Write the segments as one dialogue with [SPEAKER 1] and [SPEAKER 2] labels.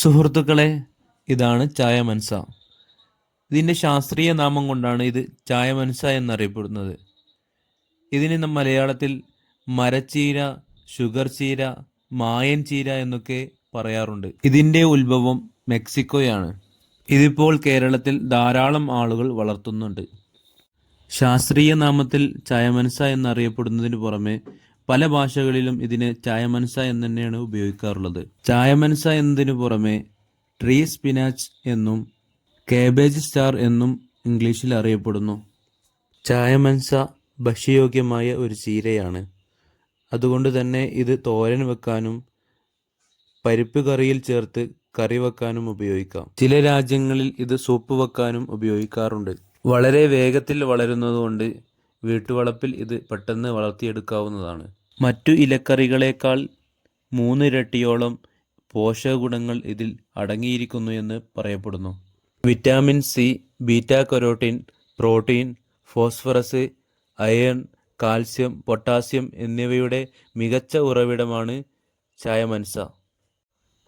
[SPEAKER 1] സുഹൃത്തുക്കളെ ഇതാണ് ചായമൻസ. ഇതിന്റെ ശാസ്ത്രീയ നാമം കൊണ്ടാണ് ഇത് ചായമൻസ എന്നറിയപ്പെടുന്നത്. ഇതിന് മലയാളത്തിൽ മരച്ചീര ഷുഗർ ചീര മായൻ ചീര എന്നൊക്കെ പറയാറുണ്ട്. ഇതിന്റെ ഉത്ഭവം മെക്സിക്കോയാണ്. ഇതിപ്പോൾ കേരളത്തിൽ ധാരാളം ആളുകൾ വളർത്തുന്നുണ്ട്. ശാസ്ത്രീയ നാമത്തിൽ ചായമൻസ എന്നറിയപ്പെടുന്നതിന് പുറമെ പല ഭാഷകളിലും ഇതിന് ചായമൻസ എന്ന് തന്നെയാണ് ഉപയോഗിക്കാറുള്ളത്. ചായമൻസ എന്നതിനു പുറമെ ട്രീ സ്പിനാച്ച് എന്നും കേബേജ് സ്റ്റാർ എന്നും ഇംഗ്ലീഷിൽ അറിയപ്പെടുന്നു. ചായമൻസ ഭക്ഷ്യയോഗ്യമായ ഒരു ചീരയാണ്. അതുകൊണ്ട് തന്നെ ഇത് തോരൻ വെക്കാനും പരിപ്പ് കറിയിൽ ചേർത്ത് കറി വെക്കാനും ഉപയോഗിക്കാം. ചില രാജ്യങ്ങളിൽ ഇത് സൂപ്പ് വെക്കാനും ഉപയോഗിക്കാറുണ്ട്. വളരെ വേഗത്തിൽ വളരുന്നതുകൊണ്ട് വീട്ടുവളപ്പിൽ ഇത് പെട്ടെന്ന് വളർത്തിയെടുക്കാവുന്നതാണ്. മറ്റു ഇലക്കറികളേക്കാൾ മൂന്നിരട്ടിയോളം പോഷകഗുണങ്ങൾ ഇതിൽ അടങ്ങിയിരിക്കുന്നു എന്ന് പറയപ്പെടുന്നു. Vitamin C beta carotene protein phosphorus iron calcium potassium എന്നിവയുടെ മികച്ച ഉറവിടമാണ് ചായമൻസ.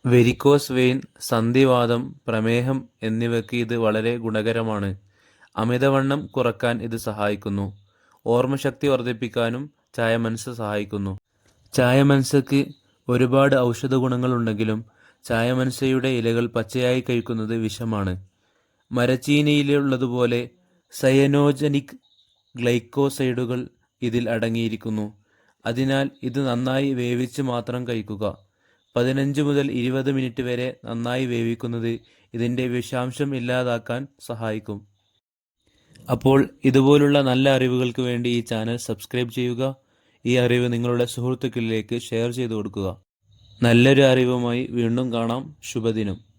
[SPEAKER 1] വെരിക്കോസ് വെയിൻ സന്ധിവാദം പ്രമേഹം എന്നിവയ്ക്ക് ഇത് വളരെ ഗുണകരമാണ്. അമിതവണ്ണം കുറയ്ക്കാൻ ഇത് സഹായിക്കുന്നു. ഓർമ്മശക്തി വർദ്ധിപ്പിക്കാനും ചായ മനസ്സ് സഹായിക്കുന്നു. ചായ മനസ്സയ്ക്ക് ഒരുപാട് ഔഷധ ഗുണങ്ങളുണ്ടെങ്കിലും ചായ മനസ്സയുടെ ഇലകൾ പച്ചയായി കഴിക്കുന്നത് വിഷമാണ്. മരച്ചീനിയിലുള്ളതുപോലെ സയനോജനിക് ഗ്ലൈക്കോസൈഡുകൾ ഇതിൽ അടങ്ങിയിരിക്കുന്നു. അതിനാൽ ഇത് നന്നായി വേവിച്ച് മാത്രം കഴിക്കുക. പതിനഞ്ച് മുതൽ ഇരുപത് മിനിറ്റ് വരെ നന്നായി വേവിക്കുന്നത് ഇതിന്റെ വിഷാംശം ഇല്ലാതാക്കാൻ സഹായിക്കും. അപ്പോൾ ഇതുപോലുള്ള നല്ല അറിവുകൾക്ക് വേണ്ടി ഈ ചാനൽ സബ്സ്ക്രൈബ് ചെയ്യുക. ഈ അറിവ് നിങ്ങളുടെ സുഹൃത്തുക്കളിലേക്ക് ഷെയർ ചെയ്തു കൊടുക്കുക. നല്ലൊരു അറിവുമായി വീണ്ടും കാണാം. ശുഭദിനം.